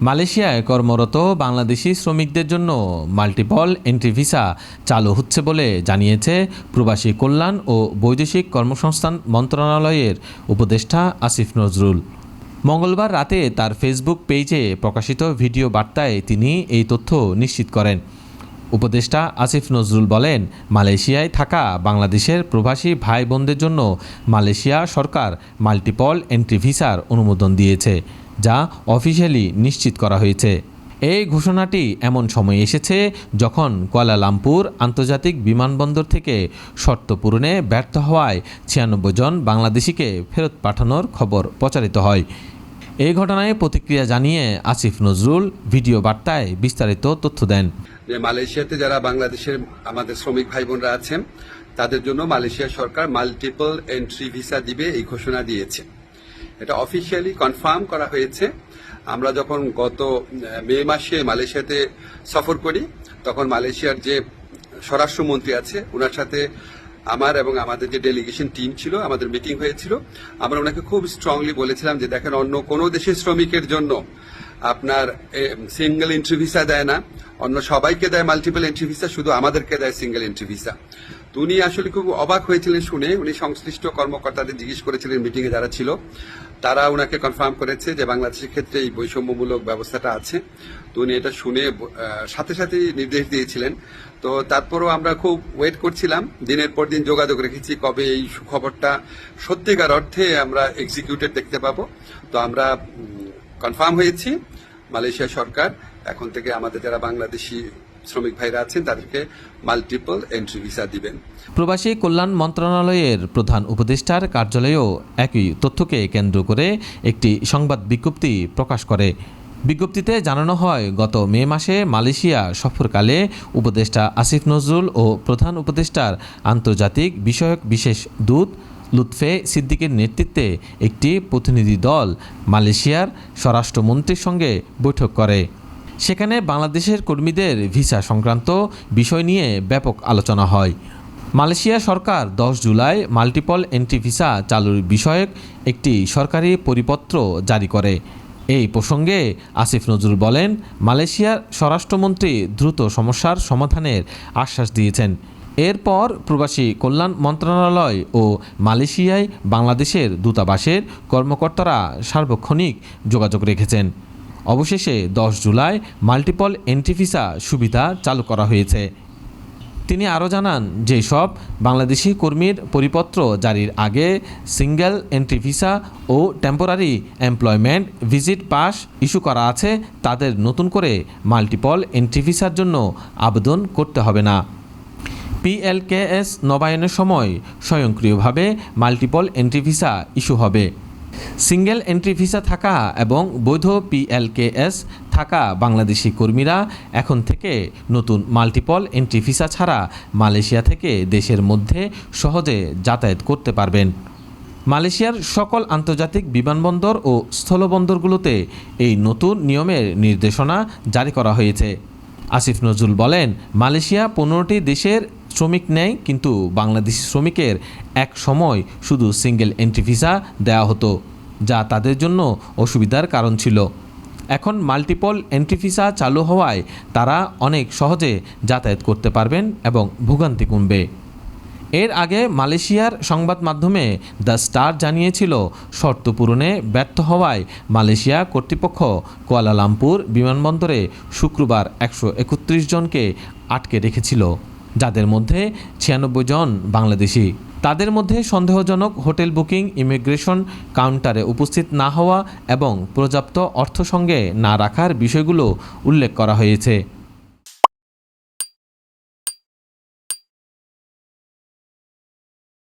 মালয়েশিয়ায় কর্মরত বাংলাদেশি শ্রমিকদের জন্য মাল্টিপল এন্ট্রি ভিসা চালু হচ্ছে বলে জানিয়েছে প্রবাসী কল্যাণ ও বৈদেশিক কর্মসংস্থান মন্ত্রণালয়ের উপদেষ্টা আসিফ নজরুল। মঙ্গলবার রাতে তার ফেসবুক পেজে প্রকাশিত ভিডিও বার্তায় তিনি এই তথ্য নিশ্চিত করেন। উপদেষ্টা আসিফ নজরুল বলেন, মালয়েশিয়ায় থাকা বাংলাদেশের প্রবাসী ভাই বোনদের জন্য মালয়েশিয়া সরকার মাল্টিপল এন্ট্রি ভিসার অনুমোদন দিয়েছে। যা অফিসিয়ালি নিশ্চিত করা হয়েছে। এই ঘোষণাটি এমন সময় এসেছে যখন কুয়ালালামপুর আন্তর্জাতিক বিমানবন্দর থেকে শর্ত পূরণে ব্যর্থ হওয়ায় ছিয়ানব্বই জন বাংলাদেশিকে ফেরত পাঠানোর খবর প্রচারিত হয়। এই ঘটনায় প্রতিক্রিয়া জানিয়ে আসিফ নজরুল ভিডিও বার্তায় বিস্তারিত তথ্য দেন। যে মালয়েশিয়াতে যারা বাংলাদেশের আমাদের শ্রমিক ভাই বোনরা আছেন, তাদের জন্য মালয়েশিয়া সরকার মাল্টিপল এন্ট্রি ভিসা দিবে এই ঘোষণা দিয়েছে। এটা অফিসিয়ালি কনফার্ম করা হয়েছে। আমরা যখন গত মে মাসে মালয়েশিয়াতে সফর করি, তখন মালয়েশিয়ার যে স্বরাষ্ট্রমন্ত্রী আছে ওনার সাথে আমার এবং আমাদের যে ডেলিগেশন টিম ছিল, আমাদের মিটিং হয়েছিল, আমরা ওনাকে খুব স্ট্রংলি বলেছিলাম যে, দেখেন, অন্য কোনো দেশের শ্রমিকের জন্য আপনার সিঙ্গেল এন্ট্রি ভিসা দেয় না। অন্য সবাইকে দেয় মাল্টিপল এন্ট্রি ভিসা শুধু আমাদেরকে দেয় সিঙ্গেল এন্ট্রি ভিসা উনি আসলে খুব অবাক হয়েছিলেন শুনে। উনি সংশ্লিষ্ট কর্মকর্তাদের জিজ্ঞেস করেছিলেন মিটিং এ যারা ছিল। তারা ওনাকে কনফার্ম করেছে যে বাংলাদেশের ক্ষেত্রে এই বৈষম্যমূলক ব্যবস্থাটা আছে। তো উনি এটা শুনে সাথে সাথে নির্দেশ দিয়েছিলেন। তো তারপরও আমরা খুব ওয়েট করছিলাম। দিনের পর দিন যোগাযোগ রেখেছি কবে এই সুখবরটা সত্যিকার অর্থে আমরা এক্সিকিউটেড দেখতে পাবো। তো আমরা কনফার্ম হয়েছি মালয়েশিয়া সরকার। এখন থেকে আমাদের যারা বাংলাদেশি শ্রমিক ভাইরা আছেন, তাদেরকে মাল্টিপল এন্ট্রি ভিসা দিবেন। প্রবাসী কল্যাণ মন্ত্রণালয়ের প্রধান উপদেষ্টার কার্যালয়েও একই তথ্যকে কেন্দ্র করে একটি সংবাদ বিজ্ঞপ্তি প্রকাশ করে। বিজ্ঞপ্তিতে জানানো হয়, গত মে মাসে মালয়েশিয়া সফরকালে উপদেষ্টা আসিফ নজরুল ও প্রধান উপদেষ্টার আন্তর্জাতিক বিষয়ক বিশেষ দূত লুৎফে সিদ্দিকের নেতৃত্বে একটি প্রতিনিধি দল মালয়েশিয়ার স্বরাষ্ট্রমন্ত্রীর সঙ্গে বৈঠক করে। সেখানে বাংলাদেশের কর্মীদের ভিসা সংক্রান্ত বিষয় নিয়ে ব্যাপক আলোচনা হয়। মালয়েশিয়া সরকার দশ জুলাই মাল্টিপল এন্ট্রি ভিসা চালুর বিষয়ক একটি সরকারি পরিপত্র জারি করে। এই প্রসঙ্গে আসিফ নজরুল বলেন, মালয়েশিয়ার স্বরাষ্ট্রমন্ত্রী দ্রুত সমস্যার সমাধানের আশ্বাস দিয়েছেন। এরপর প্রবাসী কল্যাণ মন্ত্রণালয় ও মালয়েশিয়ায় বাংলাদেশের দূতাবাসের কর্মকর্তারা সার্বক্ষণিক যোগাযোগ রেখেছেন। অবশেষে দশ জুলাই মাল্টিপল এন্ট্রি ভিসা সুবিধা চালু করা হয়েছে। তিনি আরও জানান যে সব বাংলাদেশি কর্মীর পরিপত্র জারির আগে সিঙ্গেল এন্ট্রি ভিসা ও temporary employment visit pass issue করা আছে। তাদের নতুন করে মাল্টিপল এন্ট্রি ভিসার জন্য আবেদন করতে হবে না। পিএলকেএস নবায়নের সময় স্বয়ংক্রিয়ভাবে মাল্টিপল এন্ট্রি ভিসা ইস্যু হবে। সিঙ্গেল এন্ট্রি ভিসা থাকা এবং বৈধ পিএলকেএস থাকা বাংলাদেশি কর্মীরা এখন থেকে নতুন মাল্টিপল এন্ট্রি ভিসা ছাড়া মালয়েশিয়া থেকে দেশের মধ্যে সহজে যাতায়াত করতে পারবেন। মালয়েশিয়ার সকল আন্তর্জাতিক বিমানবন্দর ও স্থলবন্দরগুলোতে এই নতুন নিয়মের নির্দেশনা জারি করা হয়েছে। আসিফ নজরুল বলেন, মালয়েশিয়া পনেরোটি দেশের শ্রমিক নেয়, কিন্তু বাংলাদেশি শ্রমিকের এক সময় শুধু সিঙ্গেল এন্ট্রি ভিসা দেওয়া হতো, যা তাদের জন্য অসুবিধার কারণ ছিল। এখন মাল্টিপল এন্ট্রি ভিসা চালু হওয়ায় তারা অনেক সহজে যাতায়াত করতে পারবেন এবং ভোগান্তি কমবে। এর আগে মালয়েশিয়ার সংবাদ মাধ্যমে দ্য স্টার জানিয়েছিল, শর্ত পূরণে ব্যর্থ হওয়ায় মালয়েশিয়া কর্তৃপক্ষ কুয়ালালামপুর বিমানবন্দরে শুক্রবার একশো একত্রিশ জনকে আটকে রেখেছিল। যাদের মধ্যে ছিয়ানব্বই জন বাংলাদেশি। তাদের মধ্যে সন্দেহজনক হোটেল বুকিং, ইমিগ্রেশন কাউন্টারে উপস্থিত না হওয়া এবং পর্যাপ্ত অর্থ সঙ্গে না রাখার বিষয়গুলো উল্লেখ করা হয়েছে।